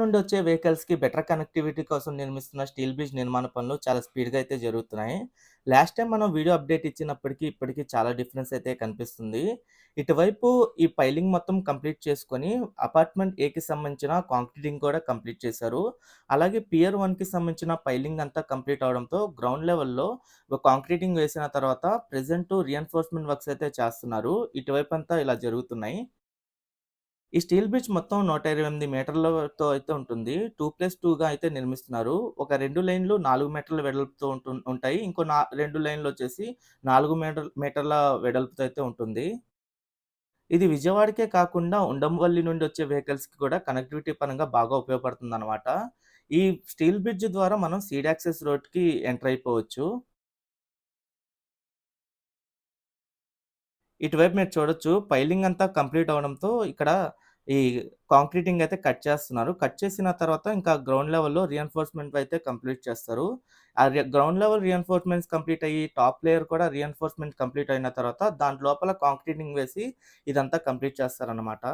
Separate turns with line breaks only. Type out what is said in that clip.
నుండి వచ్చే వెహికల్స్‌కి better connectivity కోసం నిర్మిస్తున్న స్టీల్ బ్రిడ్జ్ నిర్మాణ పనులు చాలా స్పీడ్‌గా అయితే జరుగుతున్నాయి. లాస్ట్ టైం మనం వీడియో అప్డేట్ ఇచ్చినప్పటికీ ఇప్పటికీ చాలా డిఫరెన్స్ అయితే కనిపిస్తుంది. ఇటువైపు ఈ పైలింగ్ మొత్తం కంప్లీట్ చేసుకొని, అపార్ట్‌మెంట్ ఏకి సంబంధించిన కాంక్రీటింగ్ కూడా కంప్లీట్ చేశారు. అలాగే పియర్ వన్కి సంబంధించిన పైలింగ్ అంతా కంప్లీట్ అవ్వడంతో గ్రౌండ్ లెవెల్‌లో కాంక్రీటింగ్ వేసిన తర్వాత ప్రెజెంట్ రీఎన్ఫోర్స్‌మెంట్ వర్క్స్ అయితే చేస్తున్నారు. ఇటువైపు అంతా ఇలా జరుగుతున్నాయి. ఈ స్టీల్ బ్రిడ్జ్ మొత్తం 128 మీటర్లతో అయితే ఉంటుంది. 2+2గా అయితే నిర్మిస్తున్నారు. ఒక రెండు లైన్‌లు నాలుగు మీటర్ల వెడల్పుతో ఉంటు ఉంటాయి. ఇంకో నా రెండు లైన్లు వచ్చేసి నాలుగు మీటర్ మీటర్ల వెడల్పుతో అయితే ఉంటుంది. ఇది విజయవాడకే కాకుండా ఉండంవల్లి నుండి వచ్చే వెహికల్స్‌కి కూడా కనెక్టివిటీ పరంగా బాగా ఉపయోగపడుతుందనమాట. ఈ స్టీల్ బ్రిడ్జ్ ద్వారా మనం సీడ్ యాక్సెస్ రోడ్‌కి ఎంటర్ అయిపోవచ్చు. ఇటువైపు మీరు చూడొచ్చు. పైలింగ్ అంతా కంప్లీట్ అవ్వడంతో ఇక్కడ ఈ కాంక్రీటింగ్ అయితే కట్ చేస్తున్నారు. కట్ చేసిన తర్వాత ఇంకా గ్రౌండ్ లెవెల్‌లో రీఎన్ఫోర్స్‌మెంట్ అయితే కంప్లీట్ చేస్తారు. ఆ గ్రౌండ్ లెవెల్ రీఎన్ఫోర్స్‌మెంట్స్ కంప్లీట్ అయ్యి, టాప్ లేయర్ కూడా రీఎన్ఫోర్స్‌మెంట్ కంప్లీట్ అయిన తర్వాత దాని లోపల కాంక్రీటింగ్ వేసి ఇదంతా కంప్లీట్ చేస్తారనమాట.